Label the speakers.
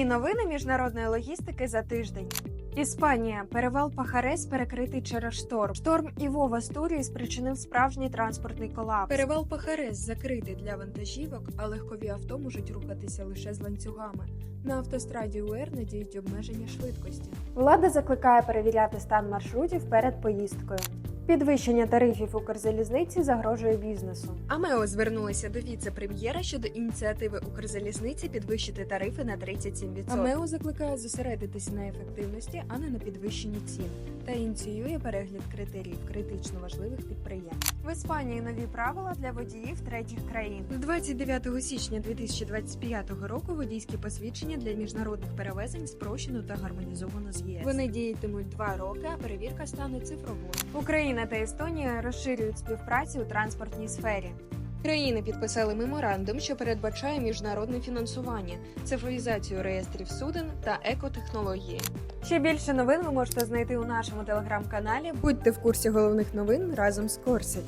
Speaker 1: Головні новини міжнародної логістики за тиждень. Іспанія перевал Пахарес перекритий через шторм. Шторм Іво в Астурії спричинив справжній транспортний колапс. Перевал Пахарес закритий для вантажівок, а легкові авто можуть рухатися лише з ланцюгами. На автостраді УР надіють обмеження швидкості. Влада закликає перевіряти стан маршрутів перед поїздкою. Підвищення тарифів Укрзалізниці загрожує бізнесу. АМЕО звернулися до віце-прем'єра щодо ініціативи Укрзалізниці підвищити тарифи на 37%. АМЕО закликає зосередитися на ефективності, а не на підвищенні цін, та ініціює перегляд критеріїв критично важливих підприємств. В Іспанії нові правила для водіїв третіх країн. З 29 січня 2025 року водійські посвідчення для міжнародних перевезень спрощено та гармонізовано з ЄС. Вони діятимуть два роки, а перевірка стане цифровою. Україна та Естонія розширюють співпрацю у транспортній сфері. Країни підписали меморандум, що передбачає міжнародне фінансування, цифровізацію реєстрів суден та екотехнології. Ще більше новин ви можете знайти у нашому телеграм-каналі. Будьте в курсі головних новин разом з Корсі.